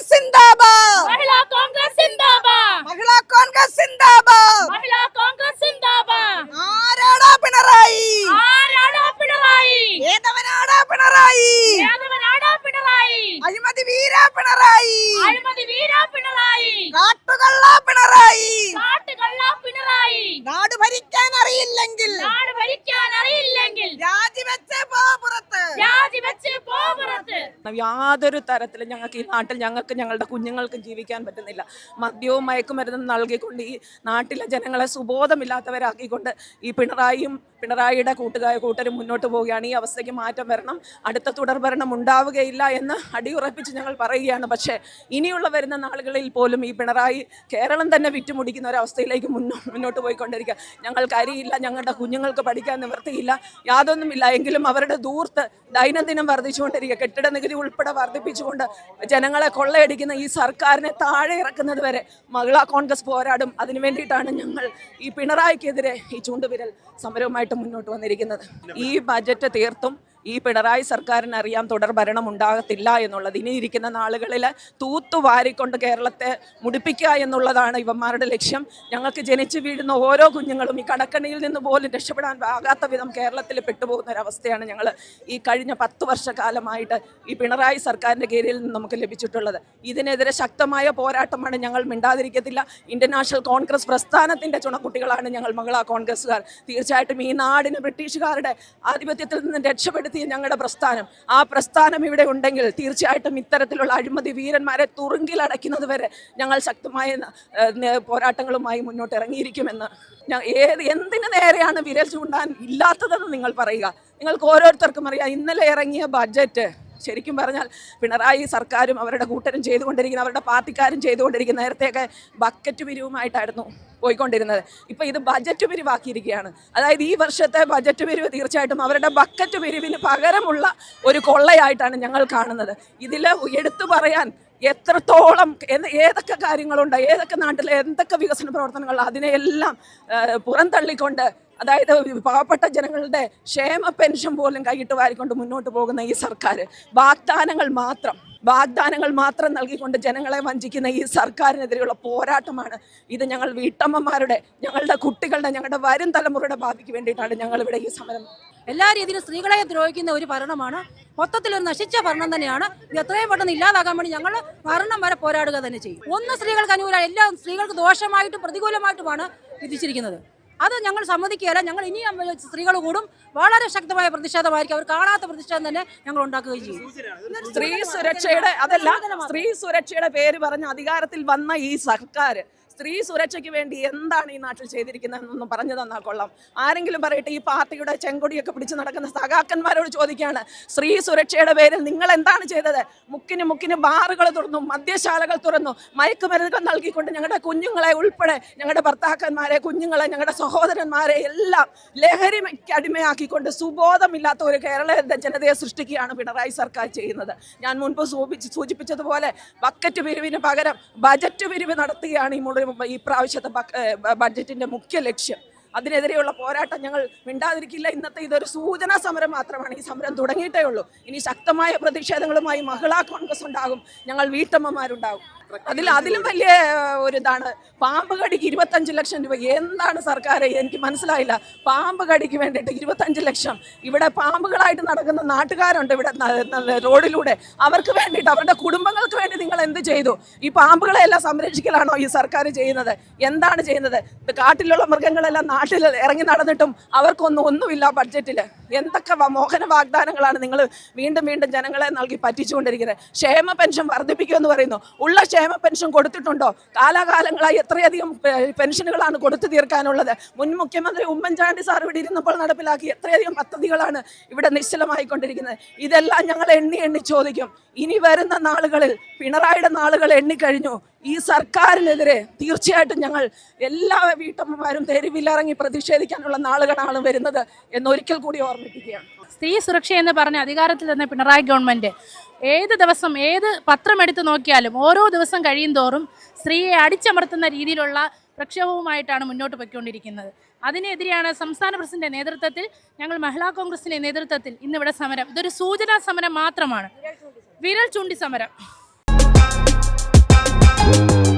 കോൺഗ്രസ് സിന്ദാബാദ്. മഹിളാ കോൺഗ്രസ് സിന്ദാബാദ്. മഹിളാ കോൺഗ്രസ് സിന്ദാബാദ്. മഹിളാ കോൺഗ്രസ് സിന്ദാബാദ്. ആരാടാ പിണറായി? ആരാടാ പിണറായി? ഏതവനാടാ പിണറായി? ഏതവനാടാ പിണറായി? അഴിമതി വീര പിണറായി. അഴിമതി വീര പിണറായി. കാട്ടുകള്ള പിണറായി. കാട്ടുകള്ള പിണറായി. നാട് ഭരിക്കാൻ അറിയില്ലെങ്കിൽ നാട് ഭരിക്കാൻ അറിയില്ലെങ്കിൽ രാജിവെച്ച് പോ പുറത്ത് രാജിവെച്ച് പോ പുറത്ത് യാതൊരു തരത്തിലും ഞങ്ങൾക്ക് ഈ നാട്ടിൽ ഞങ്ങൾക്ക് ഞങ്ങളുടെ കുഞ്ഞുങ്ങൾക്ക് ജീവിക്കാൻ പറ്റുന്നില്ല. മദ്യവും മയക്കുമരുന്നും നൽകിക്കൊണ്ട് ഈ നാട്ടിലെ ജനങ്ങളെ സുബോധമില്ലാത്തവരാക്കിക്കൊണ്ട് ഈ പിണറായിയും പിണറായിയുടെ കൂട്ടുകാർ കൂട്ടരും മുന്നോട്ട് പോവുകയാണ്. ഈ അവസ്ഥയ്ക്ക് മാറ്റം വരണം. അടുത്ത തുടർ ഭരണം ഉണ്ടാവുകയില്ല എന്ന് അടിയുറപ്പിച്ച് ഞങ്ങൾ പറയുകയാണ്. പക്ഷേ ഇനിയുള്ള വരുന്ന നാളുകളിൽ പോലും ഈ പിണറായി കേരളം തന്നെ വിറ്റുമുടിക്കുന്ന ഒരവസ്ഥയിലേക്ക് മുന്നോ മുന്നോട്ട് പോയിക്കൊണ്ടിരിക്കുക. ഞങ്ങൾക്ക് അരിയില്ല ഞങ്ങളുടെ കുഞ്ഞുങ്ങൾക്ക് പഠിക്കാൻ നിവൃത്തിയില്ല യാതൊന്നുമില്ല. എങ്കിലും അവരുടെ ദൂർത്ത് ദൈനംദിനം വർദ്ധിച്ചുകൊണ്ടിരിക്കുക. കെട്ടിട ഉൾപ്പെടെ വർദ്ധിപ്പിച്ചുകൊണ്ട് ജനങ്ങളെ കൊള്ളയടിക്കുന്ന ഈ സർക്കാരിനെ താഴെ ഇറക്കുന്നത് വരെ മഹിളാ കോൺഗ്രസ് പോരാടും. അതിനു വേണ്ടിയിട്ടാണ് ഞങ്ങൾ ഈ പിണറായിക്കെതിരെ ഈ ചൂണ്ടുവിരൽ സമരവുമായിട്ട് മുന്നോട്ട് വന്നിരിക്കുന്നത്. ഈ ബജറ്റ് തീർത്തും ഈ പിണറായി സർക്കാരിന് അറിയാം തുടർ ഭരണം ഉണ്ടാകത്തില്ല എന്നുള്ളത്. ഇനി ഇരിക്കുന്ന നാളുകളിൽ തൂത്തുവാരിക്കൊണ്ട് കേരളത്തെ മുടിപ്പിക്കുക എന്നുള്ളതാണ് ഇവന്മാരുടെ ലക്ഷ്യം. ഞങ്ങൾക്ക് ജനിച്ചു വീഴുന്ന ഓരോ കുഞ്ഞുങ്ങളും ഈ കടക്കണിയിൽ നിന്ന് പോലും രക്ഷപ്പെടാൻ ആകാത്ത വിധം കേരളത്തിൽ പെട്ടുപോകുന്ന ഒരവസ്ഥയാണ് ഞങ്ങൾ ഈ കഴിഞ്ഞ പത്ത് വർഷക്കാലമായിട്ട് ഈ പിണറായി സർക്കാരിന്റെ കീഴിൽ നിന്ന് നമുക്ക് ലഭിച്ചിട്ടുള്ളത്. ഇതിനെതിരെ ശക്തമായ പോരാട്ടമാണ് ഞങ്ങൾ മിണ്ടാതിരിക്കത്തില്ല. ഇന്ത്യൻ നാഷണൽ കോൺഗ്രസ് പ്രസ്ഥാനത്തിന്റെ ചുണക്കുട്ടികളാണ് ഞങ്ങൾ മകളാ കോൺഗ്രസ്സുകാർ. തീർച്ചയായിട്ടും ഈ നാടിന് ബ്രിട്ടീഷുകാരുടെ ആധിപത്യത്തിൽ നിന്ന് രക്ഷപ്പെടുത്തിയ ഞങ്ങളുടെ പ്രസ്ഥാനം. ആ പ്രസ്ഥാനം ഇവിടെ ഉണ്ടെങ്കിൽ തീർച്ചയായിട്ടും ഇത്തരത്തിലുള്ള അഴിമതി വീരന്മാരെ തുറുങ്കിലടയ്ക്കുന്നത് വരെ ഞങ്ങൾ ശക്തമായ പോരാട്ടങ്ങളുമായി മുന്നോട്ട് ഇറങ്ങിയിരിക്കുമെന്ന് ഏത് എന്തിനു നേരെയാണ് വിരൽ ചൂണ്ടാൻ ഇല്ലാത്തതെന്ന് നിങ്ങൾ പറയുക. നിങ്ങൾക്ക് ഓരോരുത്തർക്കും അറിയാം ഇന്നലെ ഇറങ്ങിയ ബഡ്ജറ്റ് ശരിക്കും പറഞ്ഞാൽ പിണറായി സർക്കാരും അവരുടെ കൂട്ടരും ചെയ്തുകൊണ്ടിരിക്കുന്ന അവരുടെ പാർട്ടിക്കാരും ചെയ്തുകൊണ്ടിരിക്കുന്ന നേരത്തെയൊക്കെ ബക്കറ്റ് പിരിവുമായിട്ടായിരുന്നു പോയിക്കൊണ്ടിരുന്നത്. ഇപ്പോൾ ഇത് ബജറ്റ് പിരിവാക്കിയിരിക്കുകയാണ്. അതായത് ഈ വർഷത്തെ ബജറ്റ് പിരിവ് തീർച്ചയായിട്ടും അവരുടെ ബക്കറ്റ് പിരിവിന് പകരമുള്ള ഒരു കൊള്ളയായിട്ടാണ് ഞങ്ങൾ കാണുന്നത്. ഇതിൽ എടുത്തു പറയാൻ എത്രത്തോളം ഏതൊക്കെ കാര്യങ്ങളുണ്ട് ഏതൊക്കെ നാട്ടിലെ എന്തൊക്കെ വികസന പ്രവർത്തനങ്ങൾ അതിനെയെല്ലാം പുറന്തള്ളിക്കൊണ്ട് അതായത് പാവപ്പെട്ട ജനങ്ങളുടെ ക്ഷേമ പെൻഷൻ പോലും കൈയിട്ട് വാരിക്കൊണ്ട് മുന്നോട്ട് പോകുന്ന ഈ സർക്കാർ. വാഗ്ദാനങ്ങൾ മാത്രം വാഗ്ദാനങ്ങൾ മാത്രം നൽകിക്കൊണ്ട് ജനങ്ങളെ വഞ്ചിക്കുന്ന ഈ സർക്കാരിനെതിരെയുള്ള പോരാട്ടമാണ്. ഇത് ഞങ്ങൾ വീട്ടമ്മമാരുടെ ഞങ്ങളുടെ കുട്ടികളുടെ ഞങ്ങളുടെ വരും തലമുറയുടെ ഭാവിക്ക് വേണ്ടിയിട്ടാണ് ഞങ്ങളിവിടെ ഈ സമരം. എല്ലാ രീതിയിലും സ്ത്രീകളെ ദ്രോഹിക്കുന്ന ഒരു ഭരണമാണ്. മൊത്തത്തിൽ ഒരു നശിച്ച ഭരണം തന്നെയാണ്. എത്രയും പെട്ടെന്ന് ഇല്ലാതാക്കാൻ വേണ്ടി ഞങ്ങൾ ഭരണം വരെ പോരാടുക തന്നെ ചെയ്യും. ഒന്ന് സ്ത്രീകൾക്ക് അനുകൂലമായി എല്ലാ സ്ത്രീകൾക്ക് ദോഷമായിട്ടും പ്രതികൂലമായിട്ടുമാണ് വിധിച്ചിരിക്കുന്നത്. അത് ഞങ്ങൾ സമ്മതിക്കുകയല്ല. ഞങ്ങൾ ഇനിയും സ്ത്രീകൾ കൂടും. വളരെ ശക്തമായ പ്രതിഷേധമായിരിക്കും. അവർ കാണാത്ത പ്രതിഷേധം തന്നെ ഞങ്ങൾ ഉണ്ടാക്കുകയും ചെയ്യും. സ്ത്രീ സുരക്ഷയുടെ അതല്ല സ്ത്രീ സുരക്ഷയുടെ പേര് പറഞ്ഞ് അധികാരത്തിൽ വന്ന ഈ സർക്കാർ സ്ത്രീ സുരക്ഷയ്ക്ക് വേണ്ടി എന്താണ് ഈ നാട്ടിൽ ചെയ്തിരിക്കുന്നതെന്നൊന്നും പറഞ്ഞു തന്നാൽ കൊള്ളാം. ആരെങ്കിലും പറയട്ടെ ഈ പാർട്ടിയുടെ ചെങ്കൊടിയൊക്കെ പിടിച്ച് നടക്കുന്ന സഖാക്കന്മാരോട് ചോദിക്കുകയാണ് സ്ത്രീ സുരക്ഷയുടെ പേരിൽ നിങ്ങൾ എന്താണ് ചെയ്തത്? മുക്കിന് മുക്കിന് ബാറുകൾ തുറന്നു മദ്യശാലകൾ തുറന്നു മയക്കുമരുന്നുകൾ നൽകിക്കൊണ്ട് ഞങ്ങളുടെ കുഞ്ഞുങ്ങളെ ഉൾപ്പെടെ ഞങ്ങളുടെ ഭർത്താക്കന്മാരെ കുഞ്ഞുങ്ങളെ ഞങ്ങളുടെ സഹോദരന്മാരെ എല്ലാം ലഹരിക്ക് അടിമയാക്കിക്കൊണ്ട് സുബോധമില്ലാത്ത ഒരു കേരള ജനതയെ സൃഷ്ടിക്കുകയാണ് പിണറായി സർക്കാർ ചെയ്യുന്നത്. ഞാൻ മുൻപ് സൂചിപ്പിച്ച് സൂചിപ്പിച്ചതുപോലെ ബക്കറ്റ് പിരിവിന് പകരം ബജറ്റ് പിരിവ് നടത്തുകയാണ് ഈ മുഴുവൻ ഈ പ്രാവശ്യത്തെ ബഡ്ജറ്റിന്റെ മുഖ്യ ലക്ഷ്യം. അതിനെതിരെയുള്ള പോരാട്ടം ഞങ്ങൾ മിണ്ടാതിരിക്കില്ല. ഇന്നത്തെ ഇതൊരു സൂചനാ സമരം മാത്രമാണ്. ഈ സമരം തുടങ്ങിയിട്ടേ ഉള്ളൂ. ഇനി ശക്തമായ പ്രതിഷേധങ്ങളുമായി മഹിളാ കോൺഗ്രസ് ഉണ്ടാകും. ഞങ്ങൾ വീട്ടമ്മമാരുണ്ടാകും. അതിൽ അതിലും വലിയ ഒരു ഇതാണ് പാമ്പ് കടിക്ക് ഇരുപത്തഞ്ച് ലക്ഷം രൂപ. എന്താണ് സർക്കാർ എനിക്ക് മനസ്സിലായില്ല. പാമ്പ് കടിക്ക് വേണ്ടിയിട്ട് ഇരുപത്തഞ്ച് ലക്ഷം. ഇവിടെ പാമ്പുകളായിട്ട് നടക്കുന്ന നാട്ടുകാരുണ്ട് ഇവിടെ റോഡിലൂടെ. അവർക്ക് വേണ്ടിയിട്ട് അവരുടെ കുടുംബങ്ങൾക്ക് വേണ്ടി നിങ്ങൾ എന്ത് ചെയ്തു? ഈ പാമ്പുകളെ എല്ലാം സംരക്ഷിക്കലാണോ ഈ സർക്കാർ ചെയ്യുന്നത്? എന്താണ് ചെയ്യുന്നത്? കാട്ടിലുള്ള മൃഗങ്ങളെല്ലാം നാട്ടിൽ ഇറങ്ങി നടന്നിട്ടും അവർക്കൊന്നും ഒന്നുമില്ല ബഡ്ജറ്റിൽ എന്തൊക്കെ മോഹന വാഗ്ദാനങ്ങളാണ് നിങ്ങൾ വീണ്ടും വീണ്ടും ജനങ്ങളെ നൽകി പറ്റിച്ചുകൊണ്ടിരിക്കുന്നത്? ക്ഷേമ പെൻഷൻ വർദ്ധിപ്പിക്കുമെന്ന് പറയുന്നു. ഉള്ള ക്ഷേമ പെൻഷൻ കൊടുത്തിട്ടുണ്ടോ? കാലാകാലങ്ങളായി എത്രയധികം പെൻഷനുകളാണ് കൊടുത്തു തീർക്കാനുള്ളത്. മുൻ മുഖ്യമന്ത്രി ഉമ്മൻചാണ്ടി സാർ ഇവിടെ ഇരുന്നപ്പോൾ നടപ്പിലാക്കി എത്രയധികം പദ്ധതികളാണ് ഇവിടെ നിശ്ചലമായിക്കൊണ്ടിരിക്കുന്നത്. ഇതെല്ലാം ഞങ്ങൾ എണ്ണി എണ്ണി ചോദിക്കും. ഇനി വരുന്ന നാളുകളിൽ പിണറായിയുടെ നാളുകൾ എണ്ണിക്കഴിഞ്ഞു ഈ സർക്കാരിനെതിരെ തീർച്ചയായിട്ടും ഞങ്ങൾ എല്ലാ വീട്ടമ്മമാരും തെരുവിലിറങ്ങി പ്രതിഷേധിക്കാനുള്ള നാളുകളാണ് വരുന്നത് എന്നൊരിക്കൽ കൂടി ഓർമ്മിപ്പിക്കുകയാണ്. സ്ത്രീ സുരക്ഷ എന്ന് പറഞ്ഞ അധികാരത്തിൽ തന്നെ പിണറായി ഗവൺമെന്റ് ഏത് ദിവസം ഏത് പത്രം എടുത്ത് നോക്കിയാലും ഓരോ ദിവസം കഴിയും തോറും സ്ത്രീയെ അടിച്ചമർത്തുന്ന രീതിയിലുള്ള പ്രക്ഷോഭവുമായിട്ടാണ് മുന്നോട്ട് പൊയ്ക്കൊണ്ടിരിക്കുന്നത്. അതിനെതിരെയാണ് സംസ്ഥാന പ്രസിഡന്റിന്റെ നേതൃത്വത്തിൽ ഞങ്ങൾ മഹിളാ കോൺഗ്രസിന്റെ നേതൃത്വത്തിൽ ഇന്നിവിടെ സമരം. ഇതൊരു സൂചനാ സമരം മാത്രമാണ്. വിരൽ ചൂണ്ടി സമരം. Thank you.